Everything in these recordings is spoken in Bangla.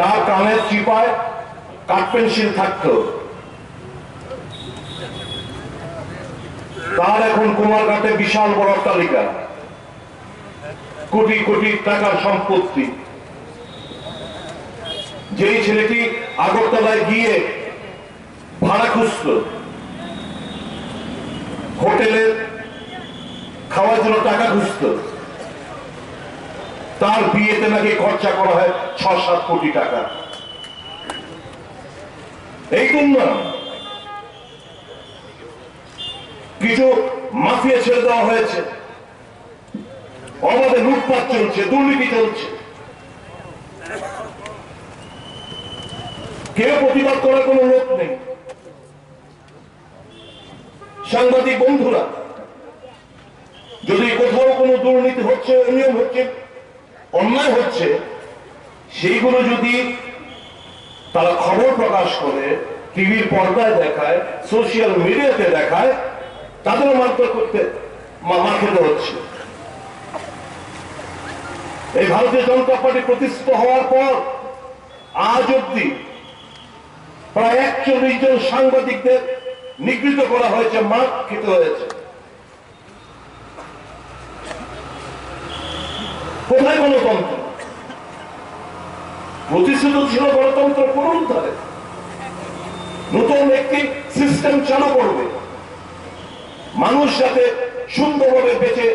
যার কানের চিপায় কাঠ পেন্সিল থাকতো। তার এখন কুমারঘাটে বিশাল বড় তালিকা কোটি কোটি টাকার সম্পত্তি। যেই ছেলেটি আগরতলায় গিয়ে ভাড়া খুঁজত, হোটেলে খাওয়ার জন্য টাকা খুঁজত তার বিয়েতে নাকি খরচা করা হয় ছ সাত কোটি টাকা। এই উন্নয়ন কিছু মাফিয়া ছেড়ে দেওয়া হয়েছে। অবাধে লুটপাট চলছে, দুর্নীতি চলছে। কেউ প্রতিবাদ করার কোনো লোক নেই। সাংবাদিক বন্ধুরা, যদি কোথাও কোনো দুর্নীতি হচ্ছে অনিয়ম হচ্ছে অন্যায় হচ্ছে, সেইগুলো যদি তারা খবর প্রকাশ করে, টিভির পর্দায় দেখায় সোশ্যাল মিডিয়াতে দেখায়, তাদেরও মারধর করতে মা- মার খেতে হচ্ছে। এই ভারতীয় জনতা পার্টি প্রতিষ্ঠিত হওয়ার পর, আজ অব্দি প্রায় একচল্লিশ জন সাংবাদিকদের নিগৃহীত করা হয়েছে মার খেতে হয়েছে। কোথায় গণতন্ত্র? প্রতিষ্ঠিত ছিল গণতন্ত্র পুনরুদ্ধারে। নতুন একটি সিস্টেম চালু করবে। মানুষ যাতে সুন্দরভাবে বেঁচে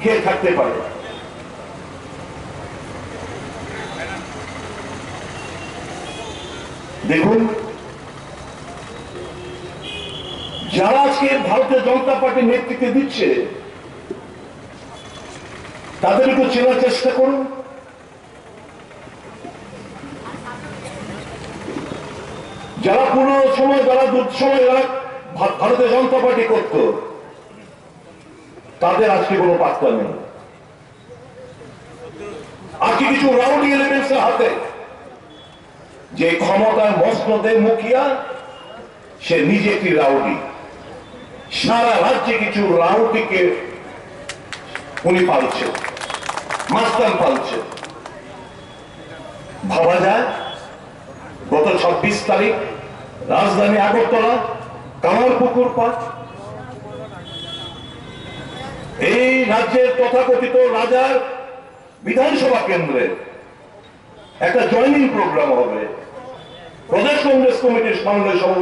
খেয়ে থাকতে পারে। দেখুন, যারা আজকে ভারতীয় জনতা পার্টির নেতৃত্বে দিচ্ছে তাদের একটু চেনার চেষ্টা করুন। যারা পুরো সময়, যারা দুধ সময়, যারা ভারতীয় জনতা পার্টি করত, তাদের আজকে কোনো পাত্তা নেই। আজকে কিছু রাউডি এলিমেন্টস হাতে? যে ক্ষমতার মসনদে মুখিয়া, সে নিজে একটি রাউডি। সারা রাজ্যে কিছু রাউডিকে উনি পালছে মাস্তান পালছে। ভাবা যায়, গত ছাব্বিশ তারিখ রাজধানী আগরতলা কামারপুকুর পার্ক এই রাজ্যের তথাকথিত রাজার বিধানসভা কেন্দ্রে একটা জয়নিং প্রোগ্রাম হবে। প্রদেশ কংগ্রেস কমিটির সব